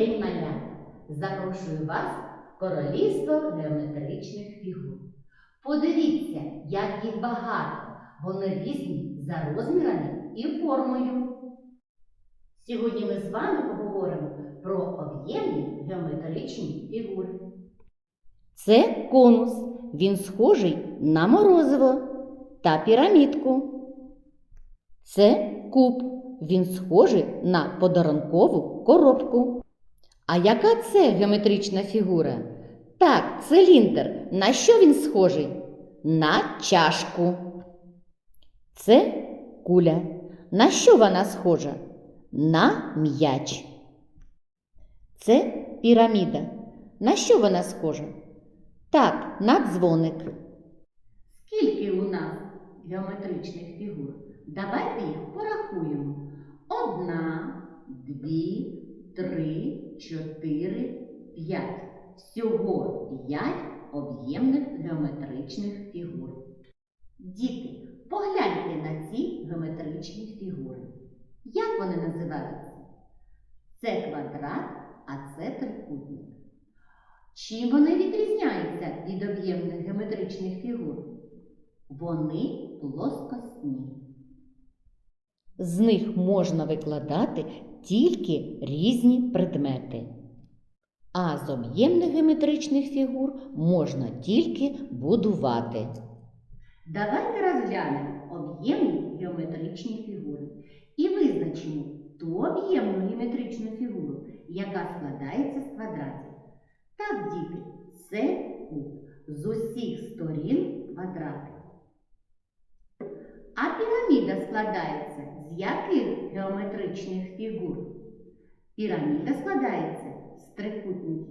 День, малята! Запрошую вас в королівство геометричних фігур. Подивіться, як їх багато. Вони різні за розмірами і формою. Сьогодні ми з вами поговоримо про об'ємні геометричні фігури. Це конус. Він схожий на морозиво та пірамідку. Це куб. Він схожий на подарункову коробку. А яка це геометрична фігура? Так, циліндр. На що він схожий? На чашку. Це куля. На що вона схожа? На м'яч. Це піраміда. На що вона схожа? Так, на дзвоник. Скільки у нас геометричних фігур? Давайте їх порахуємо. Одна, дві, три, чотири, п'ять. Всього п'ять об'ємних геометричних фігур. Діти, погляньте на ці геометричні фігури. Як вони називаються? Це квадрат, а це трикутник. Чим вони відрізняються від об'ємних геометричних фігур? Вони плоскосні. З них можна викладати тільки різні предмети. А з об'ємних геометричних фігур можна тільки будувати. Давайте розглянемо об'ємні геометричні фігури і визначимо ту об'ємну геометричну фігуру, яка складається з квадратів. Так, діти, це куб з усіх сторін квадратик. А піраміда складається з яких геометричних фігур? Піраміда складається з трикутників.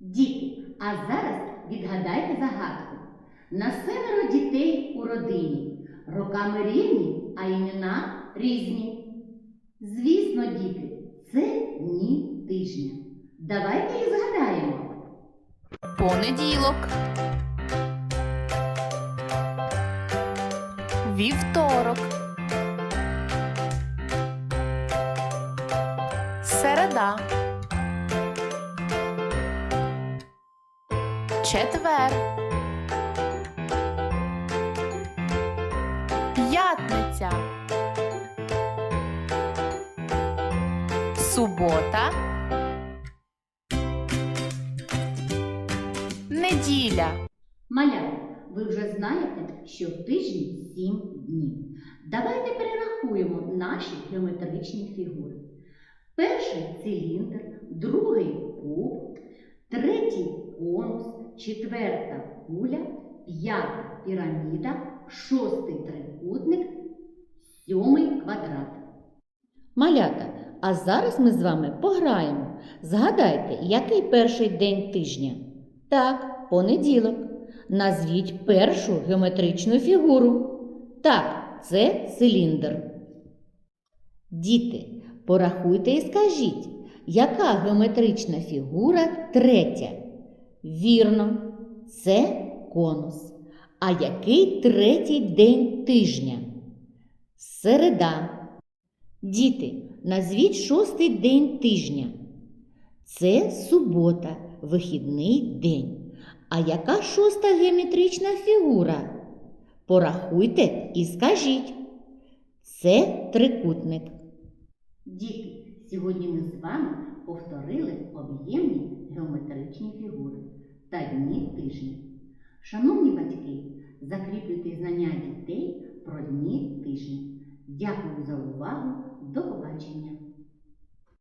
Діти, а зараз відгадайте загадку. На семеро дітей у родині, роками рівні, а імена різні. Звісно, діти, це дні тижня. Давайте їх згадаємо. Понеділок. Вівторок. Середа. Четвер. П'ятниця. Субота. Неділя. Малята, ви вже знаєте, що в тижні 7 днів. Давайте перерахуємо наші геометричні фігури. Перший циліндр, другий куб, третій конус, четверта куля, п'ята піраміда, шостий трикутник, сьомий квадрат. Малята, а зараз ми з вами пограємо. Згадайте, який перший день тижня? Так, понеділок. Назвіть першу геометричну фігуру. Так, це циліндр. Діти, порахуйте і скажіть, яка геометрична фігура третя? Вірно, це конус. А який третій день тижня? Середа. Діти, назвіть шостий день тижня. Це субота, вихідний день. А яка шоста геометрична фігура? Порахуйте і скажіть. Це трикутник. Діти, сьогодні ми з вами повторили об'ємні геометричні фігури та дні тижня. Шановні батьки, закріплюйте знання дітей про дні тижня. Дякую за увагу. До побачення!